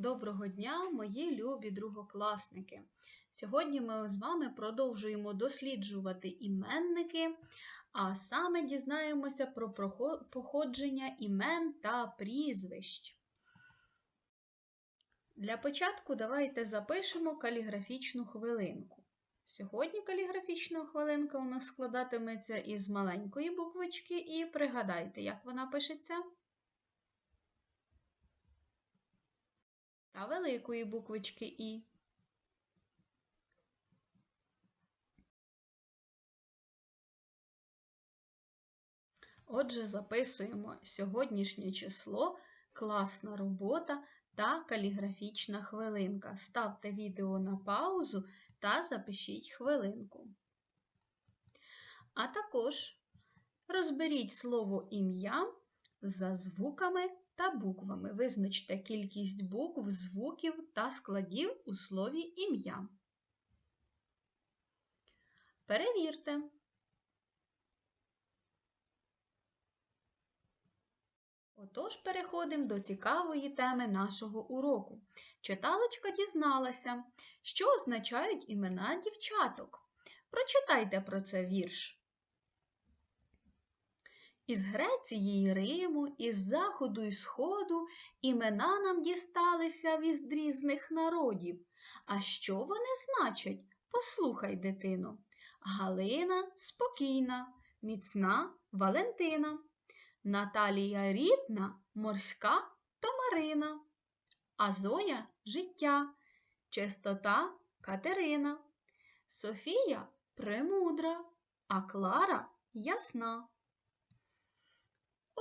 Доброго дня, мої любі другокласники! Сьогодні ми з вами продовжуємо досліджувати іменники, а саме дізнаємося про походження імен та прізвищ. Для початку давайте запишемо каліграфічну хвилинку. Сьогодні каліграфічна хвилинка у нас складатиметься із маленької буквочки, і пригадайте, як вона пишеться. Та великої буквочки І. Отже, записуємо сьогоднішнє число, класна робота та каліграфічна хвилинка. Ставте відео на паузу та запишіть хвилинку. А також розберіть слово ім'я за звуками та буквами. Визначте кількість букв, звуків та складів у слові ім'я. Перевірте. Отож, переходимо до цікавої теми нашого уроку. Читалочка дізналася, що означають імена дівчаток. Прочитайте про це вірш. Із Греції й Риму, із заходу й сходу імена нам дісталися від різних народів. А що вони значать? Послухай, дитино. Галина спокійна, міцна Валентина. Наталія рідна, морська то Марина. А Зоя життя, чистота Катерина. Софія премудра, а Клара ясна.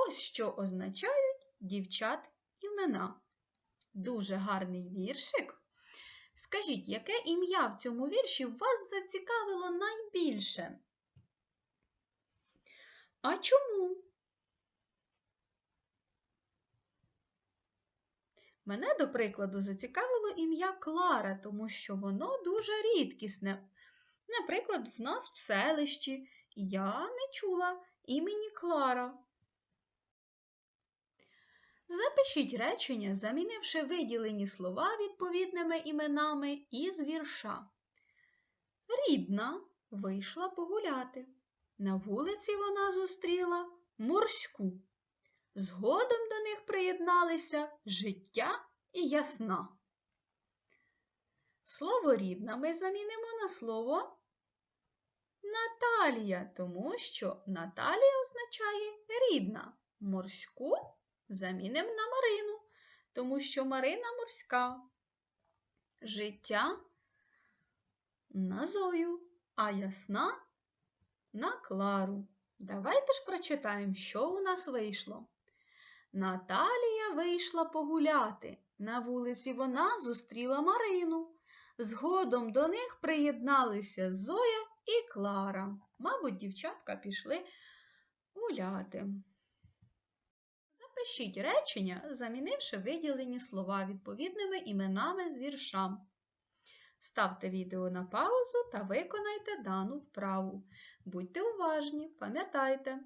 Ось що означають дівчат імена. Дуже гарний віршик. Скажіть, яке ім'я в цьому вірші вас зацікавило найбільше? А чому? Мене, до прикладу, зацікавило ім'я Клара, тому що воно дуже рідкісне. Наприклад, в нас в селищі я не чула імені Клара. Запишіть речення, замінивши виділені слова відповідними іменами із вірша. Рідна вийшла погуляти. На вулиці вона зустріла морську. Згодом до них приєдналися життя і ясна. Слово рідна ми замінимо на слово Наталія, тому що Наталія означає рідна, морську замінимо на Марину, тому що Марина морська. Життя на Зою, а ясна на Клару. Давайте ж прочитаємо, що у нас вийшло. Наталія вийшла погуляти. На вулиці вона зустріла Марину. Згодом до них приєдналися Зоя і Клара. Мабуть, дівчатка пішли гуляти. Запишіть речення, замінивши виділені слова відповідними іменами з вірша. Ставте відео на паузу та виконайте дану вправу. Будьте уважні, пам'ятайте.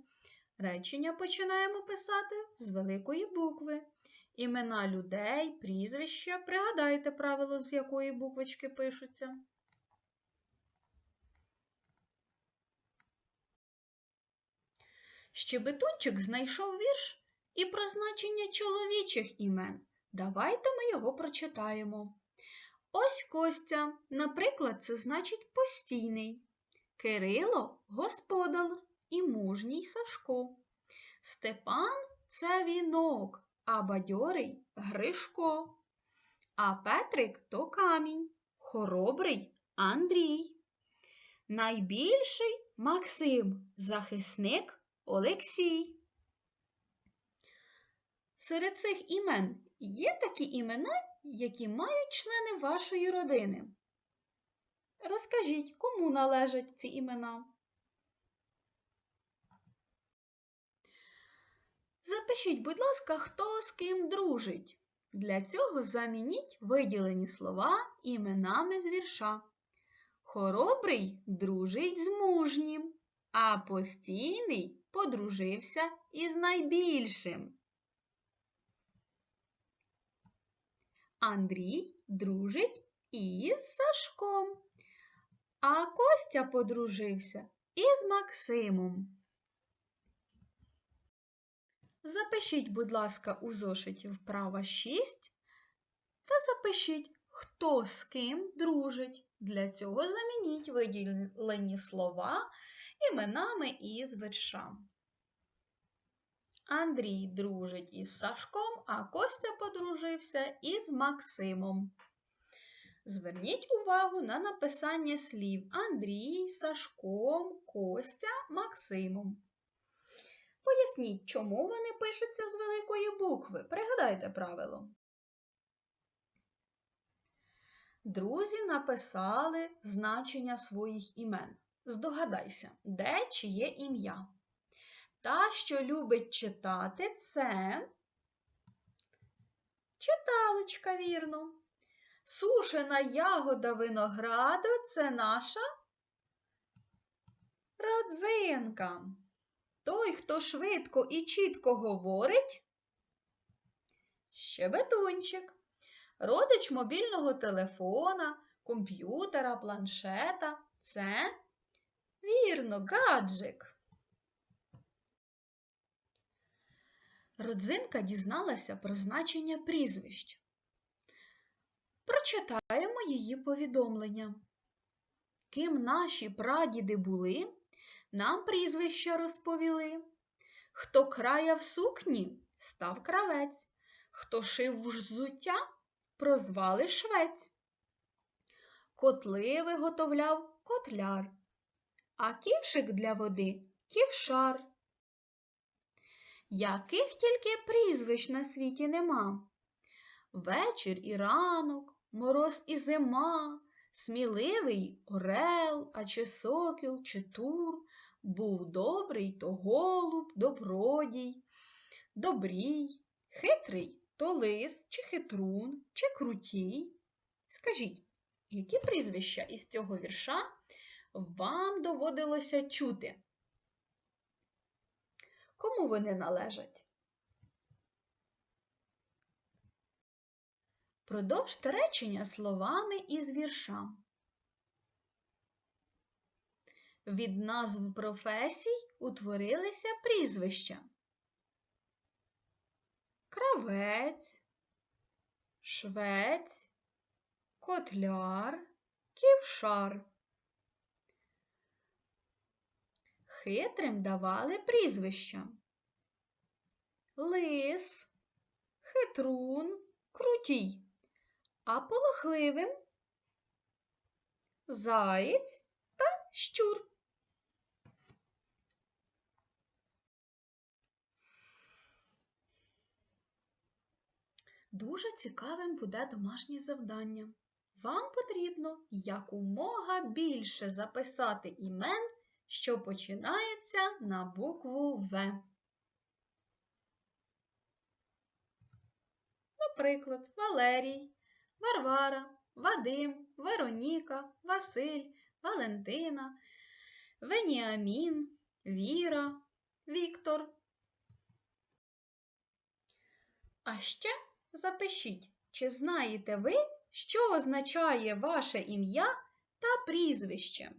Речення починаємо писати з великої букви. Імена людей, прізвища. Пригадайте правило, з якої буквочки пишуться. Щебетунчик знайшов вірш і про значення чоловічих імен. Давайте ми його прочитаємо. Ось Костя, наприклад, це значить постійний. Кирило господар і мужній Сашко. Степан це вінок, а бадьорий Гришко. А Петрик то камінь, хоробрий Андрій. Найбільший Максим, захисник Олексій. Серед цих імен є такі імена, які мають члени вашої родини. Розкажіть, кому належать ці імена? Запишіть, будь ласка, хто з ким дружить. Для цього замініть виділені слова іменами з вірша. Хоробрий дружить з мужнім, а постійний подружився із найбільшим. Андрій дружить із Сашком. А Костя подружився із Максимом. Запишіть, будь ласка, у зошиті вправа 6 та запишіть, хто з ким дружить. Для цього замініть виділені слова іменами із віршам. Андрій дружить із Сашком, а Костя подружився із Максимом. Зверніть увагу на написання слів Андрій, Сашком, Костя, Максимом. Поясніть, чому вони пишуться з великої букви. Пригадайте правило. Друзі написали значення своїх імен. Здогадайся, де чиє ім'я. Та, що любить читати, це читалочка, вірно. Сушена ягода винограду це наша родзинка. Той, хто швидко і чітко говорить, щебетунчик. Родич мобільного телефона, комп'ютера, планшета це вірно, гаджик. Родзинка дізналася про значення прізвищ. Прочитаємо її повідомлення. Ким наші прадіди були, нам прізвища розповіли. Хто краяв сукні, став кравець, хто шив взуття, прозвали швець. Котли виготовляв котляр, а ківшик для води ківшар. Яких тільки прізвищ на світі нема. Вечір і ранок, мороз і зима, сміливий орел, а чи сокіл, чи тур, був добрий то голуб, добродій, добрій, хитрий то лис, чи хитрун, чи крутій. Скажіть, які прізвища із цього вірша вам доводилося чути? Кому вони належать? Продовжте речення словами із вірша. Від назв професій утворилися прізвища. Кравець, швець, котляр, ківшар. Хитрим давали прізвища. Лис, хитрун, крутій а полохливим заєць та щур. Дуже цікавим буде домашнє завдання. Вам потрібно якомога більше записати імен, що починаються на букву В. Наприклад, Валерій, Варвара, Вадим, Вероніка, Василь, Валентина, Веніамін, Віра, Віктор. А ще запишіть, чи знаєте ви, що означає ваше ім'я та прізвище?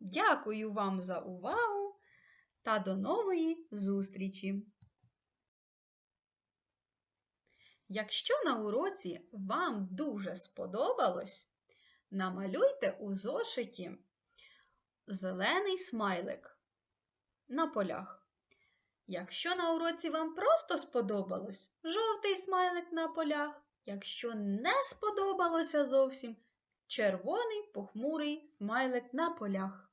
Дякую вам за увагу та до нової зустрічі! Якщо на уроці вам дуже сподобалось, намалюйте у зошиті зелений смайлик на полях. Якщо на уроці вам просто сподобалось, жовтий смайлик на полях. Якщо не сподобалося зовсім, червоний похмурий смайлик на полях.